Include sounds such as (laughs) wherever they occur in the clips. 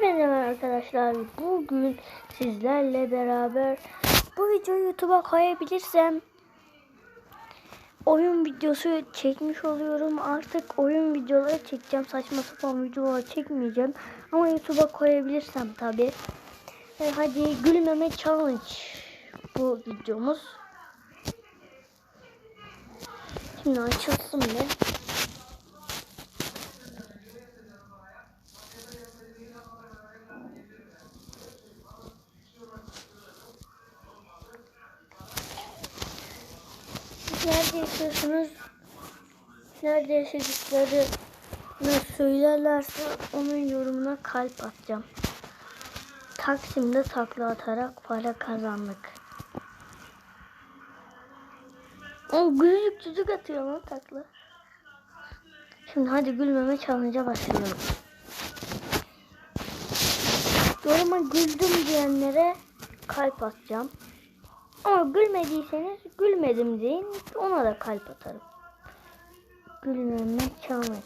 Merhaba arkadaşlar. Bugün sizlerle beraber bu videoyu YouTube'a koyabilirsem oyun videosu çekmiş oluyorum. Artık oyun videoları çekeceğim. Saçma sapan videolar çekmeyeceğim. Ama YouTube'a koyabilirsem tabi. E, hadi gülmeme challenge bu videomuz. Şimdi açılsın bir. Nerede yaşıyorsunuz? Nerede yaşadıklarını söylerlerse onun yorumuna kalp atacağım. Taksim'de takla atarak para kazandık. O gülücük çocuk atıyor lan takla. Şimdi hadi gülmeme challenge'a başlayalım. Yoruma güldüm diyenlere kalp atacağım. Ama gülmediyseniz gülmedim deyin. Ona da kalp atarım. Gülmeme challenge.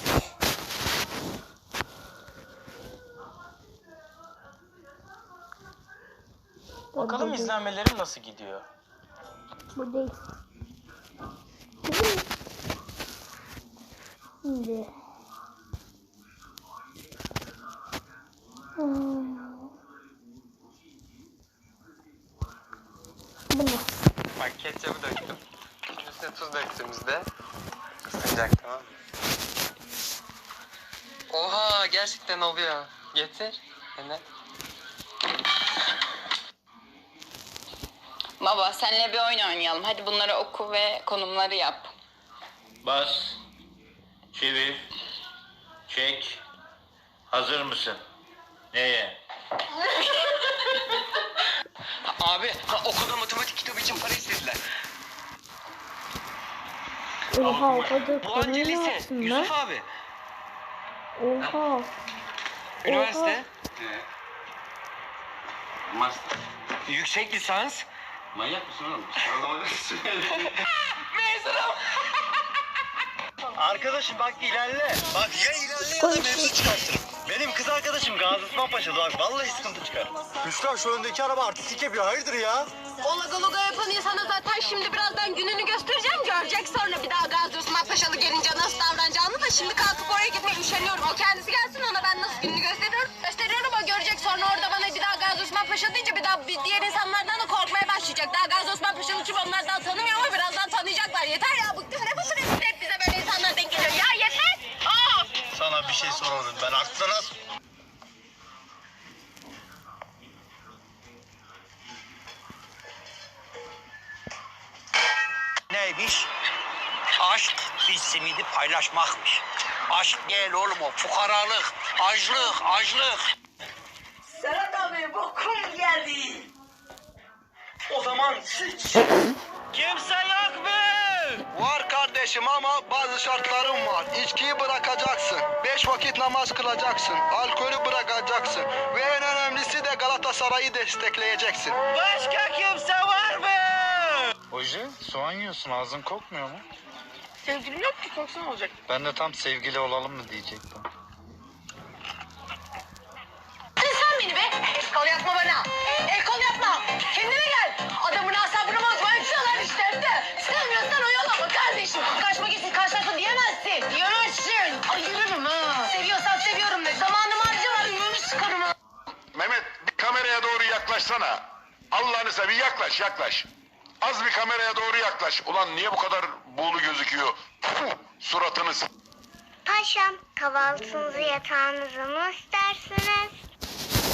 Bakalım Bu değil. izlenmelerim nasıl gidiyor. Bu değil. Bu değil. Şimdi. 30 döktüğümüzde ısınacak tamam? Oha gerçekten oluyor. Getir. Dene. Baba senle bir oyun oynayalım. Hadi bunları oku ve konumları yap. Bas. Çevir. Çek. Hazır mısın? Neye? (laughs) Abi ha, okulda matematik kitabı için Oha o kadar Bu anca konuyu lise. yaptın lan. Yusuf abi. Oha. Üniversite. Master. Yüksek lisans. Manyak mısın oğlum? (laughs) Mezunum. Arkadaşım bak ilerle. Bak ya ilerle ya da mevzu çıkartırım. Benim kız arkadaşım Gazi Osman Paşa'da bak vallahi sıkıntı çıkar. Büşra şu öndeki araba artistik yapıyor hayırdır ya? O logo logo yapan insana zaten şimdi birazdan gününü göstereceğim. Görecek sonra bir daha Gazi Osman Paşalı gelince nasıl davranacağını da şimdi kalkıp oraya gitmek üşeniyorum. O kendisi gelsin ona ben nasıl gününü gösteriyorum. Gösteriyorum o görecek sonra orada bana bir daha Gazi Osman Paşa deyince bir daha bir diğer insanlardan da korkmaya başlayacak. Daha Gazi Osman Paşa'nın kim onlar daha tanımıyor Neymiş? Aşk bir simidi paylaşmakmış. Aşk değil oğlum o fukaralık, açlık, açlık. Serhat abi bokum geldi. O zaman sıç. Kimse yok mu? Var kardeşim ama bazı şartlarım var. İçkiyi bırakacaksın. Beş vakit namaz kılacaksın. Alkolü bırakacaksın. Ve en önemlisi de Galatasaray'ı destekleyeceksin. Başka kimse var mı? Oje, soğan yiyorsun ağzın kokmuyor mu? Sevgilim yok ki korksan olacak. Ben de tam sevgili olalım mı diyecektim. Sen beni be. El kol yapma bana. El kol yapma. Kendine gel. Adamın asabını bozma. Öpüyorlar işte hem de. Sevmiyorsan oyalama kardeşim. Kaçmak için karşılaşma diyemezsin. Diyemezsin. Ay yürürüm ha. Seviyorsan seviyorum de. Zamanımı harcama. Ümrümü sıkarım ha. Mehmet bir kameraya doğru yaklaşsana. Allah'ını seveyim yaklaş yaklaş. Az bir kameraya doğru yaklaş. Ulan niye bu kadar buğulu gözüküyor? Puh, suratını s- Paşam kahvaltınızı yatağınıza mı istersiniz?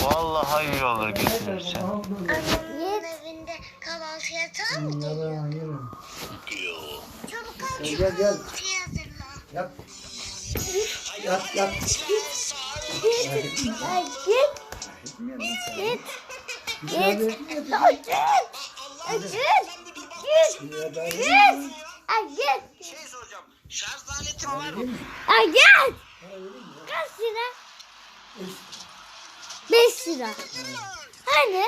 Vallahi iyi olur getirirsen. Annemin evinde kahvaltı yatağı mı geliyor? Çabuk al şu kahvaltıyı hazırla. Yap. Yap yap. Git. Git. Ay, git. Git. Git. Ay, git. Ay, git. Git. Git. Ay, git. Şey soracağım. Şarj aletin var mı? Ay, git. Kaç lira? Beş lira. Hani?